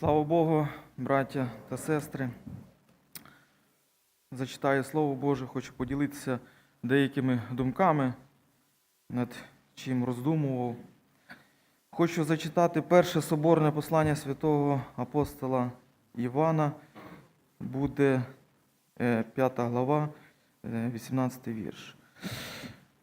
Слава Богу, браття та сестри. Зачитаю Слово Боже, хочу поділитися деякими думками, над чим роздумував. Хочу зачитати перше соборне послання святого апостола Івана, буде 5 глава, е, 18 вірш.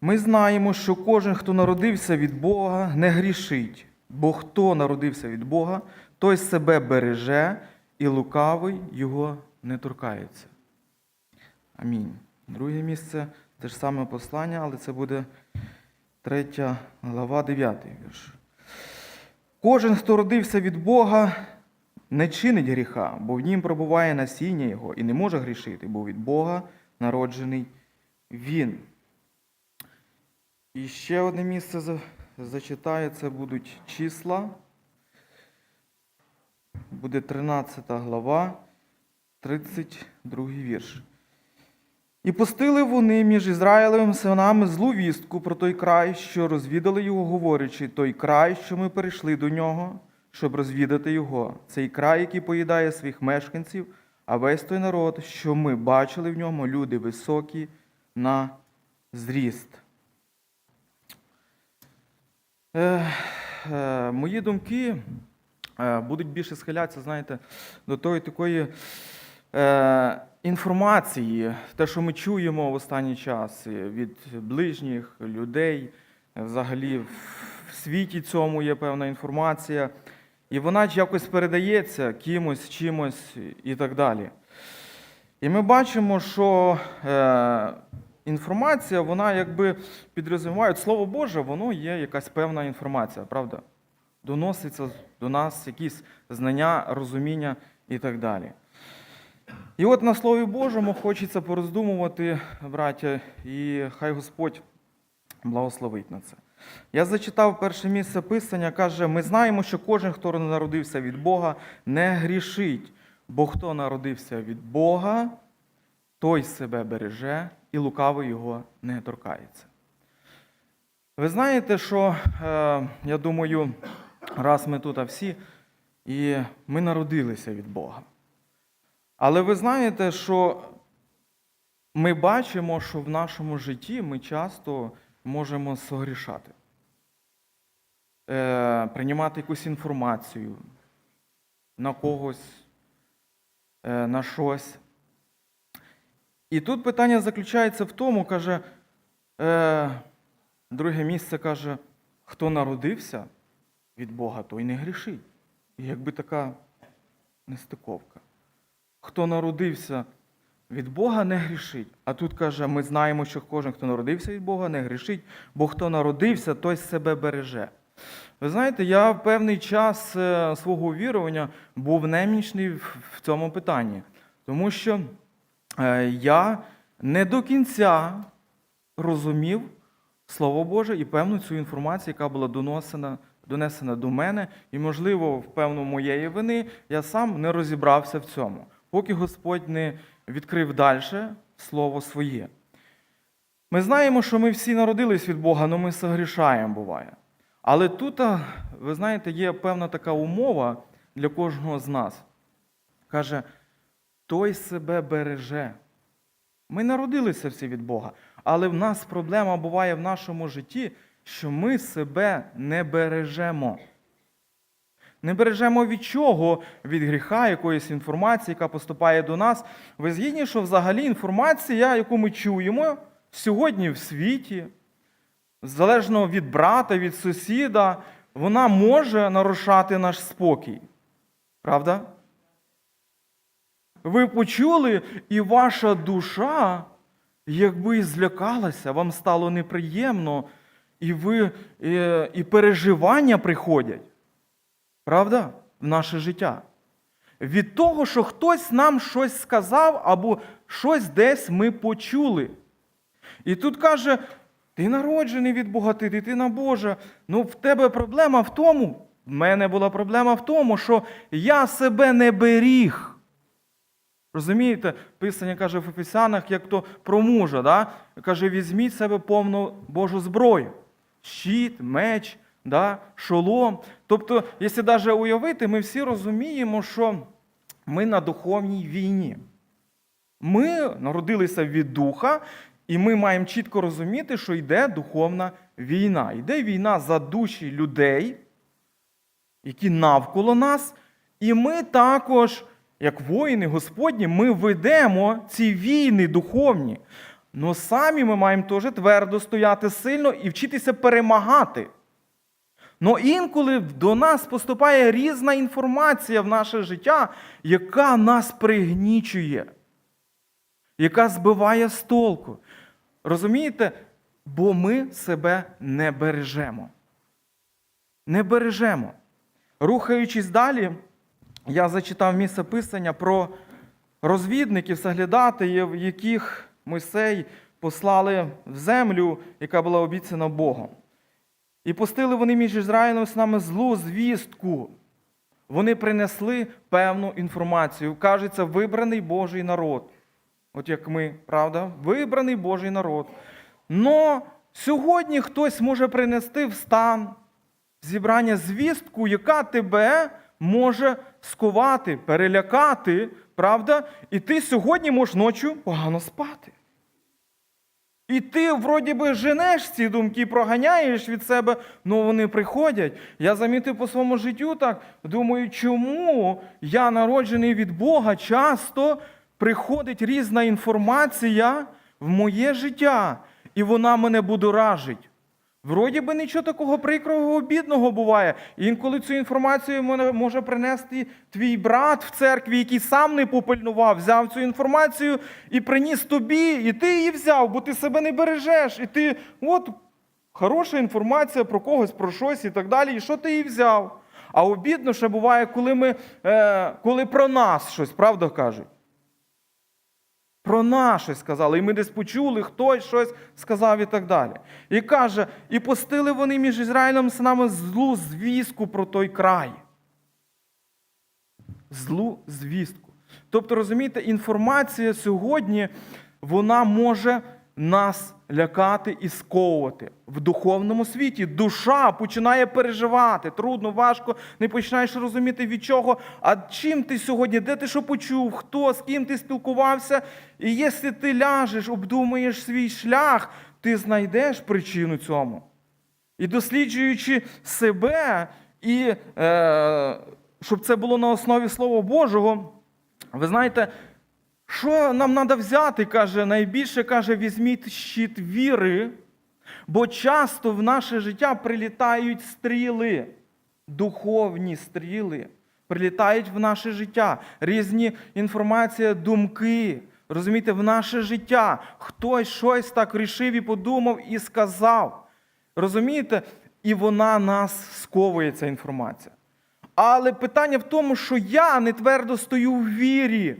Ми знаємо, що кожен, хто народився від Бога, не грішить, бо хто народився від Бога, той себе береже, і лукавий його не торкається. Амінь. Друге місце те ж саме послання, але це буде 3 глава, 9 вірш. Кожен, хто родився від Бога, не чинить гріха, бо в нім пробуває насіння Його і не може грішити, бо від Бога народжений він. І ще одне місце за- зачитаю, це будуть числа. Буде 13 глава, 32 вірш. І пустили вони між Ізраїлевими синами злу вістку про той край, що розвідали його, говорячи, той край, що ми перейшли до нього, щоб розвідати його, цей край, який поїдає своїх мешканців, а весь той народ, що ми бачили в ньому, люди високі на зріст. Е, е, мої думки будуть більше схилятися, знаєте, до тої такої е, інформації, те, що ми чуємо в останній час е, від ближніх людей, е, взагалі в світі цьому є певна інформація, і вона якось передається кимось, чимось і так далі. І ми бачимо, що е, інформація, вона якби підрозуміває, Слово Боже, воно є якась певна інформація, правда? Доноситься до нас якісь знання, розуміння і так далі. І от на Слові Божому хочеться пороздумувати, браття, і хай Господь благословить на це. Я зачитав перше місце Писання, каже: ми знаємо, що кожен, хто народився від Бога, не грішить, бо хто народився від Бога, той себе береже, і лукавий його не торкається. Ви знаєте, що е, я думаю, раз ми тут всі, і ми народилися від Бога. Але ви знаєте, що ми бачимо, що в нашому житті ми часто можемо согрішати, е, приймати якусь інформацію на когось, е, на щось. І тут питання заключається в тому, каже, е, друге місце каже, хто народився від Бога, той не грішить. І якби така нестиковка. Хто народився від Бога, не грішить. А тут каже, ми знаємо, що кожен, хто народився від Бога, не грішить, бо хто народився, той себе береже. Ви знаєте, я в певний час е, свого вірування був немічний в цьому питанні, тому що е, я не до кінця розумів Слово Боже і певну цю інформацію, яка була доносена, донесена до мене, і, можливо, в моєї вини я сам не розібрався в цьому, поки Господь не відкрив далі Слово своє. Ми знаємо, що ми всі народились від Бога, але ми согрішаємо буває. Але тут, ви знаєте, є певна така умова для кожного з нас. Каже, той себе береже. Ми народилися всі від Бога, але в нас проблема буває в нашому житті, що ми себе не бережемо. Не бережемо від чого? Від гріха, якоїсь інформації, яка поступає до нас. Ви згідні, що взагалі інформація, яку ми чуємо сьогодні в світі, залежно від брата, від сусіда, вона може нарушати наш спокій. Правда? Ви почули, і ваша душа, якби злякалася, вам стало неприємно, і ви е, і переживання приходять. Правда? В наше життя. Від того, що хтось нам щось сказав, або щось десь ми почули. І тут каже: ти народжений від Бога, ти дитина Божа. Ну, в тебе проблема в тому, в мене була проблема в тому, що я себе не беріг. Розумієте, Писання каже в Ефесянах, як то про мужа, да? каже, візьміть себе повну Божу зброю. Щит, меч, да? шолом. Тобто, якщо навіть уявити, ми всі розуміємо, що ми на духовній війні. Ми народилися від духа, і ми маємо чітко розуміти, що йде духовна війна. Йде війна за душі людей, які навколо нас. І ми також, як воїни Господні, ми ведемо ці війни духовні. Но самі ми маємо теж твердо стояти сильно і вчитися перемагати. Но інколи до нас поступає різна інформація в наше життя, яка нас пригнічує, яка збиває з толку. Розумієте? Бо ми себе не бережемо. Не бережемо. Рухаючись далі, я зачитав місце писання про розвідників, заглядатаїв, яких Мойсей послали в землю, яка була обіцяна Богом. І пустили вони між Ізраїлем і нами злу звістку. Вони принесли певну інформацію. Кажеться, вибраний Божий народ. От як ми, правда? Вибраний Божий народ. Но сьогодні хтось може принести в стан зібрання звістку, яка тебе може сковати, перелякати, правда? І ти сьогодні можеш ночі погано спати. І ти, вроді би, женеш ці думки, проганяєш від себе, але вони приходять. Я замітив по своєму життю так, думаю, чому я народжений від Бога, часто приходить різна інформація в моє життя, і вона мене будоражить. Вроді би нічого такого прикрого обідного буває. Інколи цю інформацію може принести твій брат в церкві, який сам не попильнував, взяв цю інформацію і приніс тобі, і ти її взяв, бо ти себе не бережеш. І ти, от, хороша інформація про когось, про щось і так далі. І що ти її взяв? А обідно ще буває, коли ми, е, коли про нас щось, правда кажуть. Про наше сказали, і ми десь почули, хтось щось сказав і так далі. І каже: і пустили вони між Ізраїлем синами злу звістку про той край. Злу звістку. Тобто, розумієте, інформація сьогодні вона може нас лякати і сковувати в духовному світі. Душа починає переживати. Трудно, важко, не починаєш розуміти від чого. А чим ти сьогодні, де ти що почув, хто, з ким ти спілкувався. І якщо ти ляжеш, обдумаєш свій шлях, ти знайдеш причину цьому. І досліджуючи себе, і е, щоб це було на основі Слова Божого, ви знаєте, що нам треба взяти, каже, найбільше каже, візьміть щит віри, бо часто в наше життя прилітають стріли, духовні стріли, прилітають в наше життя, різні інформація, думки. Розумієте, в наше життя хтось щось так рішив і подумав і сказав. Розумієте? І вона нас сковує, ця інформація. Але питання в тому, що я не твердо стою в вірі.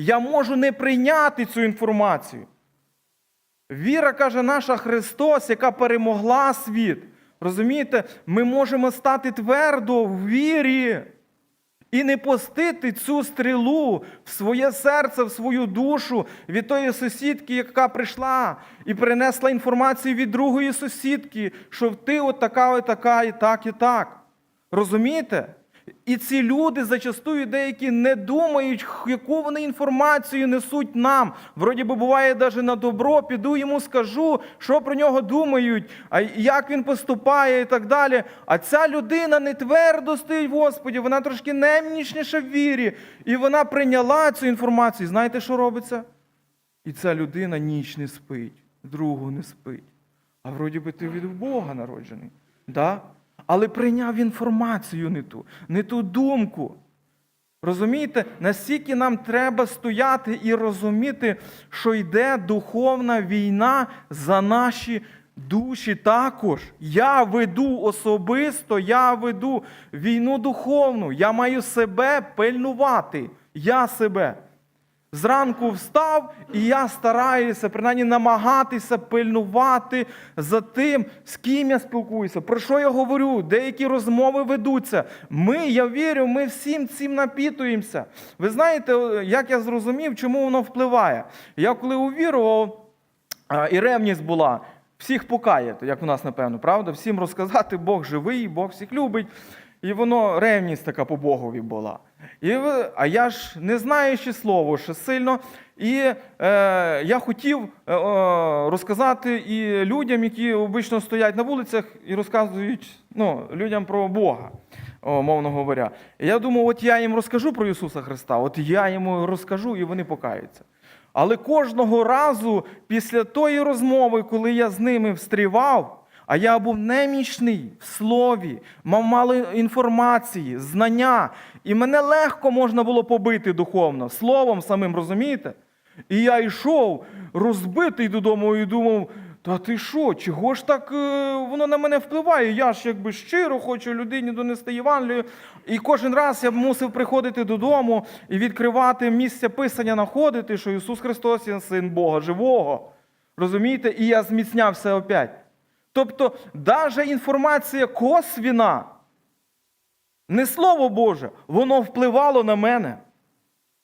Я можу не прийняти цю інформацію. Віра, каже наша Христос, яка перемогла світ. Розумієте, ми можемо стати твердо в вірі і не пустити цю стрілу в своє серце, в свою душу від тої сусідки, яка прийшла і принесла інформацію від другої сусідки, що ти от така, от така, і так, і так. Розумієте? І ці люди зачастую деякі не думають, яку вони інформацію несуть нам. Вроді би буває навіть на добро, піду йому скажу, що про нього думають, а як він поступає і так далі. А ця людина не твердо стоїть Господі, вона трошки немнічніша в вірі. І вона прийняла цю інформацію. Знаєте, що робиться? І ця людина ніч не спить, другу не спить. А вроді би ти від Бога народжений. Да? Але прийняв інформацію не ту, не ту думку. Розумієте, наскільки нам треба стояти і розуміти, що йде духовна війна за наші душі також. Я веду особисто, я веду війну духовну. Я маю себе пильнувати. Я себе. Зранку встав, і я стараюся принаймні намагатися пильнувати за тим, з ким я спілкуюся, про що я говорю, деякі розмови ведуться. Ми, я вірю, ми всім цим напітуємося. Ви знаєте, як я зрозумів, чому воно впливає? Я коли увірував, і ревність була. всіх покаяти, як у нас, напевно, правда? Всім розказати, Бог живий, Бог всіх любить. І воно ревність така по Богові була. І, а я ж не знаючи слово ще сильно, і е, я хотів е, розказати і людям, які обично стоять на вулицях і розказують ну, людям про Бога, о, мовно говоря. І я думав, от я їм розкажу про Ісуса Христа, от я йому розкажу, і вони покаються. Але кожного разу після тої розмови, коли я з ними встрівав, а я був немічний в слові, мав мало інформації, знання, і мене легко можна було побити духовно, словом самим, розумієте? І я йшов розбитий додому і думав: та ти що, чого ж так е, воно на мене впливає? Я ж якби щиро хочу людині донести Євангелію. І кожен раз я мусив приходити додому і відкривати місце писання, знаходити, що Ісус Христос є син Бога живого. Розумієте? І я зміцнявся опять. Тобто, навіть інформація косвіна, не слово Боже, воно впливало на мене.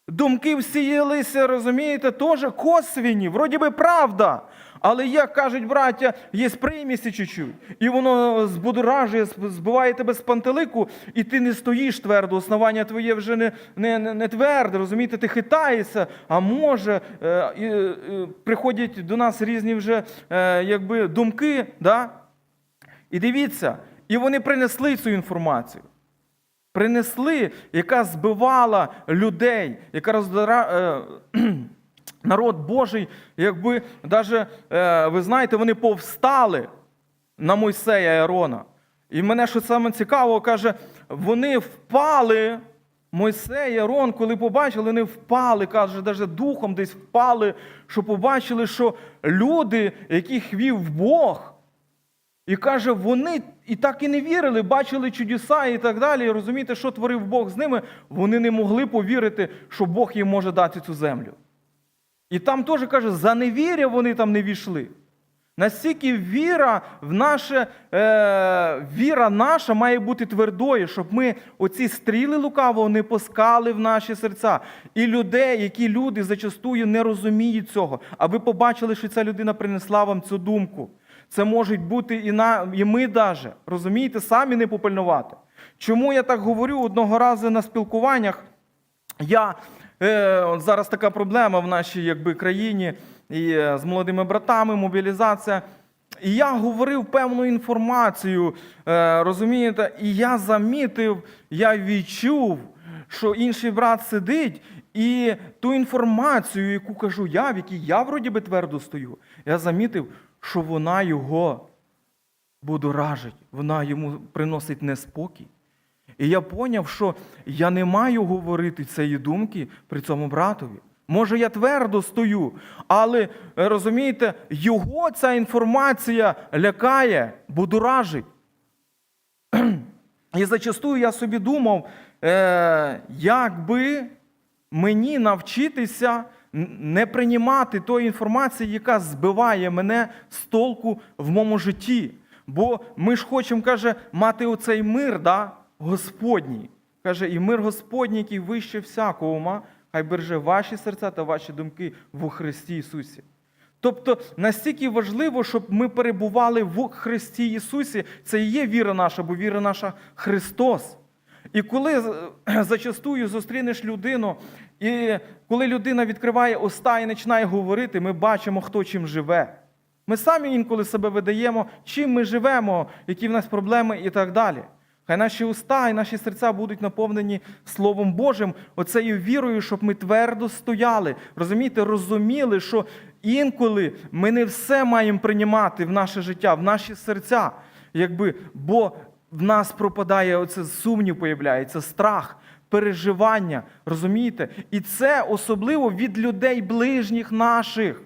Думки всіялися, розумієте, теж косвіні, вроді би правда. Але як кажуть браття, є примісі чуть-чуть, і воно збудоражує, збиває тебе з пантелику, і ти не стоїш твердо, основання твоє вже не, не, не, тверде, розумієте, ти хитаєшся, а може, е, е, приходять до нас різні вже е, якби, думки, да? і дивіться, і вони принесли цю інформацію принесли, яка збивала людей, яка роздара... е, народ Божий, якби даже, е, ви знаєте, вони повстали на Мойсея і Аарона. І мене що саме цікаво, каже, вони впали. Мойсей Арон, коли побачили, вони впали, каже, навіть духом десь впали, що побачили, що люди, яких вів Бог, і каже, вони і так і не вірили, бачили чудеса і так далі. І розумієте, що творив Бог з ними, вони не могли повірити, що Бог їм може дати цю землю. І там теж каже, за невіря вони там не війшли. Настільки віра в наше, е, віра наша має бути твердою, щоб ми оці стріли лукавого не пускали в наші серця. І людей, які люди зачастую не розуміють цього, а ви побачили, що ця людина принесла вам цю думку. Це можуть бути і, на, і ми даже, розумієте, самі не попильнувати. Чому я так говорю одного разу на спілкуваннях? Я от зараз така проблема в нашій якби, країні і е, з молодими братами, мобілізація. І я говорив певну інформацію, е, розумієте, і я замітив, я відчув, що інший брат сидить, і ту інформацію, яку кажу я, в якій я вроді би твердо стою, я замітив, що вона його будоражить, вона йому приносить неспокій. І я поняв, що я не маю говорити цієї думки при цьому братові. Може, я твердо стою, але е, розумієте, його ця інформація лякає, будоражить. І зачастую я собі думав, е, як би мені навчитися не приймати тої інформації, яка збиває мене з толку в моєму житті. Бо ми ж хочемо, каже, мати оцей мир, да, Господній. Каже, і мир Господній, який вище всякого ума, хай береже ваші серця та ваші думки в Христі Ісусі. Тобто настільки важливо, щоб ми перебували в Христі Ісусі, це і є віра наша, бо віра наша Христос. І коли е, зачастую зустрінеш людину, і коли людина відкриває уста і починає говорити, ми бачимо, хто чим живе. Ми самі інколи себе видаємо, чим ми живемо, які в нас проблеми і так далі. Хай наші уста і наші серця будуть наповнені Словом Божим, оцею вірою, щоб ми твердо стояли. Розумієте, розуміли, що інколи ми не все маємо приймати в наше життя, в наші серця, якби, бо в нас пропадає оце сумнів, появляється, страх, переживання. Розумієте? І це особливо від людей ближніх наших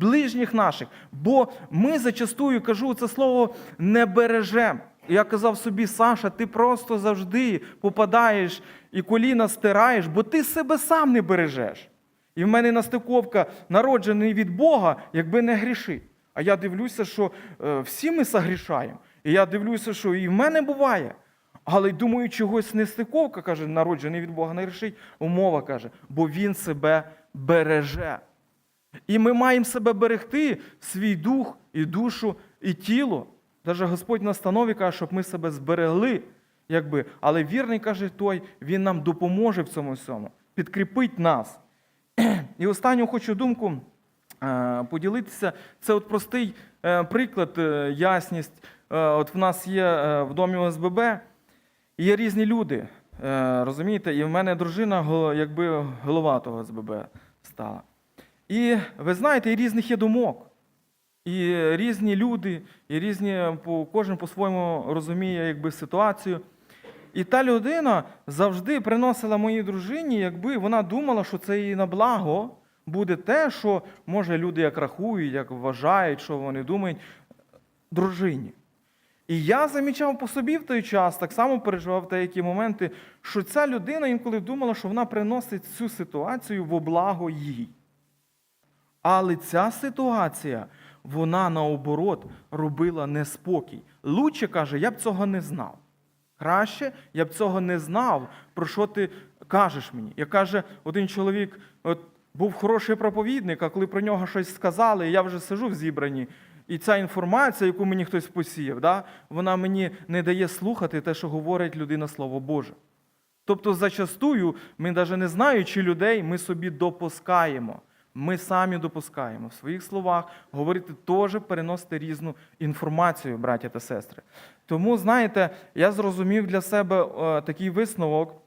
ближніх наших. Бо ми зачастую кажу це слово не бережемо. Я казав собі, Саша, ти просто завжди попадаєш і коліна стираєш, бо ти себе сам не бережеш. І в мене настиковка народжений від Бога, якби не грішить. А я дивлюся, що е, всі ми согрішаємо. І я дивлюся, що і в мене буває. Але думаю, чогось не стиковка, каже, народжений від Бога не грішить. Умова каже, бо він себе береже. І ми маємо себе берегти, свій дух і душу, і тіло. Даже Господь на настанові каже, щоб ми себе зберегли, якби. але вірний каже той, він нам допоможе в цьому всьому, підкріпить нас. І останню хочу думку е, поділитися. Це от простий е, приклад, е, ясність. От в нас є в домі ОСББ, є різні люди. Розумієте, і в мене дружина якби голова того ОСББ стала. І ви знаєте, і різних є думок. І різні люди, і різні, кожен по-своєму розуміє якби, ситуацію. І та людина завжди приносила моїй дружині, якби вона думала, що це їй на благо буде те, що може люди як рахують, як вважають, що вони думають дружині. І я замічав по собі в той час, так само переживав деякі моменти, що ця людина інколи думала, що вона приносить цю ситуацію во благо їй. Але ця ситуація, вона наоборот робила неспокій. Лучше каже, я б цього не знав. Краще я б цього не знав, про що ти кажеш мені. Як каже один чоловік, от був хороший проповідник, а коли про нього щось сказали, я вже сижу в зібранні, і ця інформація, яку мені хтось посіяв, да, вона мені не дає слухати те, що говорить людина Слово Боже. Тобто, зачастую, ми навіть не знаючи людей, ми собі допускаємо. Ми самі допускаємо в своїх словах говорити теж переносити різну інформацію, браття та сестри. Тому, знаєте, я зрозумів для себе е, такий висновок,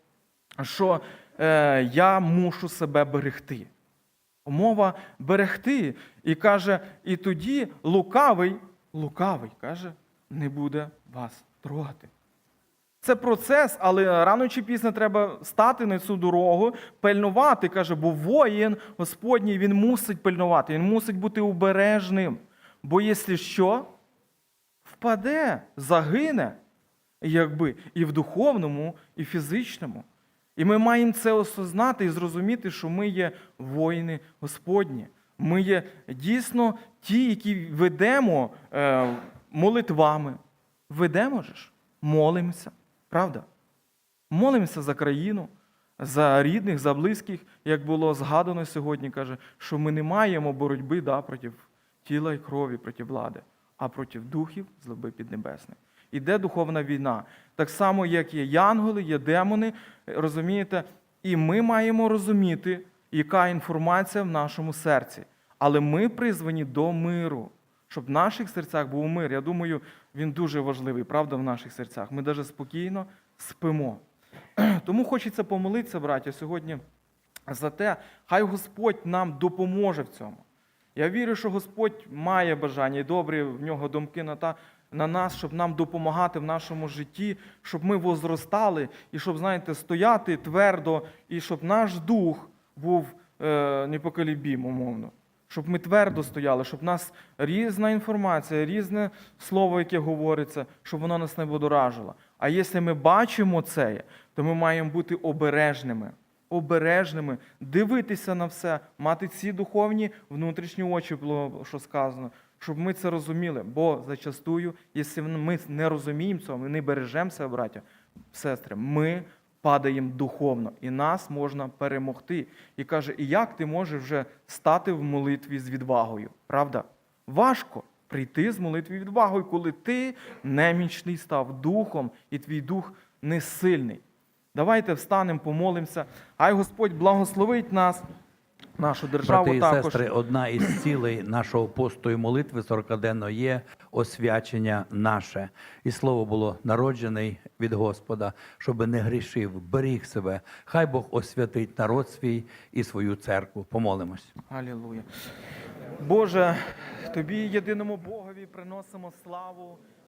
що е, я мушу себе берегти. Мова берегти. І каже, і тоді лукавий, лукавий, каже, не буде вас трогати. Це процес, але рано чи пізно треба стати на цю дорогу, пильнувати, каже, бо воїн Господній він мусить пильнувати, він мусить бути обережним. Бо якщо що, впаде, загине, якби, і в духовному, і в фізичному. І ми маємо це осознати і зрозуміти, що ми є воїни Господні. Ми є дійсно ті, які ведемо е, молитвами. Ведемо ж, молимося, правда? Молимося за країну, за рідних, за близьких, як було згадано сьогодні, каже, що ми не маємо боротьби да, проти тіла і крові, проти влади, а проти духів злоби піднебесних. Іде духовна війна. Так само, як є янголи, є демони, розумієте? І ми маємо розуміти, яка інформація в нашому серці. Але ми призвані до миру, щоб в наших серцях був мир. Я думаю, він дуже важливий, правда, в наших серцях. Ми навіть спокійно спимо. Тому хочеться помолитися, браття, сьогодні за те, хай Господь нам допоможе в цьому. Я вірю, що Господь має бажання і добрі в нього думки на, та, на нас, щоб нам допомагати в нашому житті, щоб ми возростали і щоб, знаєте, стояти твердо, і щоб наш дух був е, непоколебім, умовно. Щоб ми твердо стояли, щоб нас різна інформація, різне слово, яке говориться, щоб воно нас не водоражило. А якщо ми бачимо це, то ми маємо бути обережними. Обережними, дивитися на все, мати ці духовні внутрішні очі, було що сказано, щоб ми це розуміли. Бо зачастую, якщо ми не розуміємо цього, ми не бережемо себе, браття, сестри, ми падаємо духовно, і нас можна перемогти. І каже, і як ти можеш вже стати в молитві з відвагою? Правда? Важко прийти з молитві відвагою, коли ти немічний став духом, і твій дух не сильний. Давайте встанемо, помолимося. Хай Господь благословить нас, нашу державу Брати і також. сестри, одна із цілей нашого посту і молитви 40-денно є освячення наше. І слово було народжений від Господа, щоб не грішив, беріг себе. Хай Бог освятить народ свій і свою церкву. Помолимось. Алілуя. Боже, тобі єдиному Богові приносимо славу,